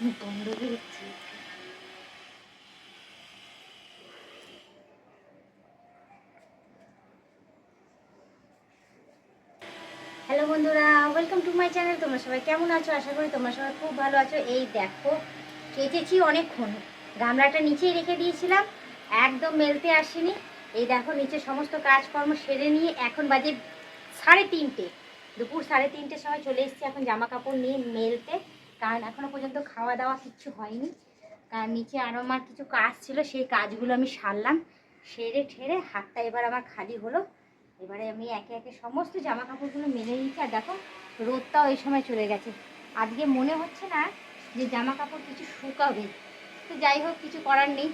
Hello বন্ধুরা welcome to my channel তোমরা সবাই কেমন আছো? আশা করি তোমরা সবাই খুব ভালো আছো। এই দেখো, কেচেছি অনেকক্ষণ। গামলাটা নিচেই রেখে দিয়েছিলাম, একদম মেলতে আসেনি। এই দেখো, নিচে সমস্ত কাজকর্ম সেরে নিয়ে এখন বাজে সাড়ে তিনটে। দুপুর সাড়ে তিনটের সময় চলে এসেছি, এখন জামা কাপড় নিয়ে মেলতে। কারণ এখনও পর্যন্ত খাওয়া দাওয়া কিচ্ছু হয়নি। কারণ নিচে আরও আমার কিছু কাজ ছিল, সেই কাজগুলো আমি সারলাম। সেরে ঠেরে হাতটা এবার আমার খালি হলো। এবারে আমি একে একে সমস্ত জামা কাপড়গুলো মেলে নিয়েছি আর দেখো, রোদটাও এই সময় চলে গেছে। আজকে মনে হচ্ছে না যে জামা কাপড় কিছু শুকাবে। তো যাই হোক, কিছু করার নেই।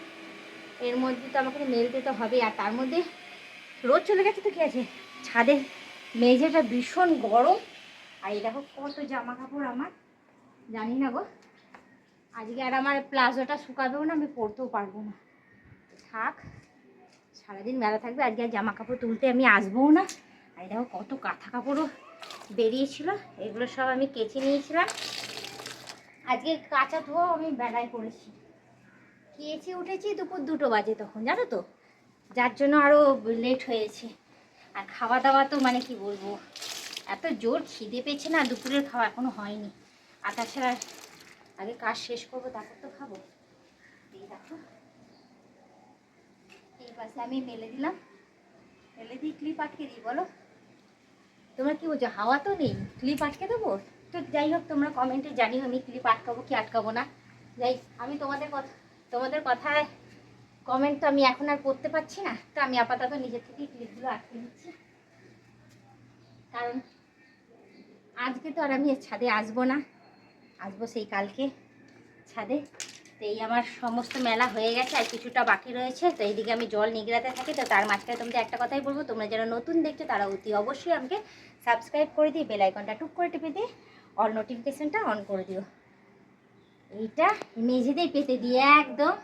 এর মধ্যে তো আমাকে মেলতে তো হবে আর তার মধ্যে রোদ চলে গেছে তো কী আছে? ছাদের মেঝেটা ভীষণ গরম। আর এই দেখো কত জামা কাপড় আমার। জানি না গো। আজকে আর আমার প্লাজোটা শুকাবেও না, আমি পরতেও পারব না। থাক, সারাদিন মেলা থাকবে, আজকে আর জামা কাপড় তুলতে আমি আসবোও না। আর দেখো কত কাঁথা কাপড়ও বেরিয়েছিল, এগুলো সব আমি কেচে নিয়েছিলাম। আজকে কাঁচা ধোয়াও আমি বেলায় করেছি। খেয়েছি উঠেছি দুপুর দুটো বাজে তখন, জানো তো? যার জন্য আরও লেট হয়েছে। আর খাওয়া দাওয়া তো মানে কি বলব, এত জোর খিদে পেয়েছে না, দুপুরের খাওয়া এখনও হয়নি। আর ছাড়া আগে কাজ শেষ করব, তারপর তো খাব। এই দেখো। এই পাশে আমি মেলে দিলাম। মেলে দিই ক্লিপ আটকে দিই, বলো। তোমরা কি বলছো, হাওয়া তো নেই? ক্লিপ আটকে দেবো? তো যাই হোক, তোমরা কমেন্টে জানিও আমি ক্লিপ আটকাবো কি আটকাবো না। যাই, আমি তোমাদের কথা, তোমাদের কথায় কমেন্ট তো আমি এখন আর করতে পারছি না। তো আমি আপাতত নিজের থেকেই ক্লিপগুলো আটকে দিচ্ছি। কারণ আজকে তো আর আমি ছাদে আসব না। আসব সেই কালকে ছাদে। তো এই আমার সমস্ত মেলা হয়ে গেছে আর কিছুটা বাকি রয়েছে। তো এইদিকে আমি জল নিগড়াতে থাকি। তো তার মাঝখানে তোমাদের একটা কথাই বলব, তোমরা যারা নতুন দেখছ তারা অতি অবশ্যই আমাকে সাবস্ক্রাইব করে দিই বেল আইকনটা টুক করে টিপে দিয়ে অল নোটিফিকেশানটা অন করে দিও। এইটা মেঝেতেই পেতে দিয়ে একদম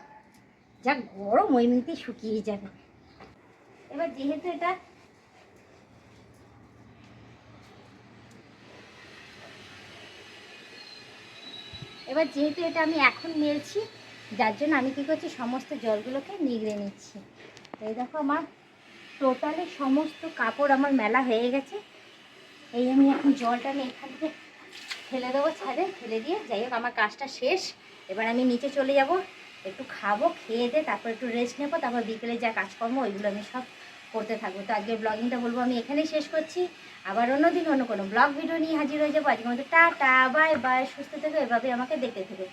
যা গরম, ওই মিনিটেই শুকিয়ে যাবে। এবার যেহেতু এটা এবার যেহেতু এটা আমি এখন মেলছি, যার জন্য আমি কী করছি, সমস্ত জলগুলোকে নিগড়ে নিচ্ছি। এই দেখো আমার টোটালি সমস্ত কাপড় আমার মেলা হয়ে গেছে। এই আমি এখন জলটা আমি এখান থেকে ফেলে দেবো ছাদে ফেলে দিয়ে যাই হোক, আমার কাজটা শেষ। এবার আমি নিচে চলে যাব, একটু খাব, খেয়ে দিয়ে তারপর একটু রেস্ট নেব, তারপর বিকেলে যা কাজকর্ম, ওইগুলো আমি সব করতে থাকব। তো আজকের ব্লগিংটা বলব, আমি এখানেই শেষ করছি। আবার অন্যদিন অন্য কোনো ব্লগ ভিডিও নিয়ে হাজির হয়ে যাব। আজকের মধ্যে টাটা বাই বাই সুস্থ থেকো এভাবে আমাকে দেখতে থেকো।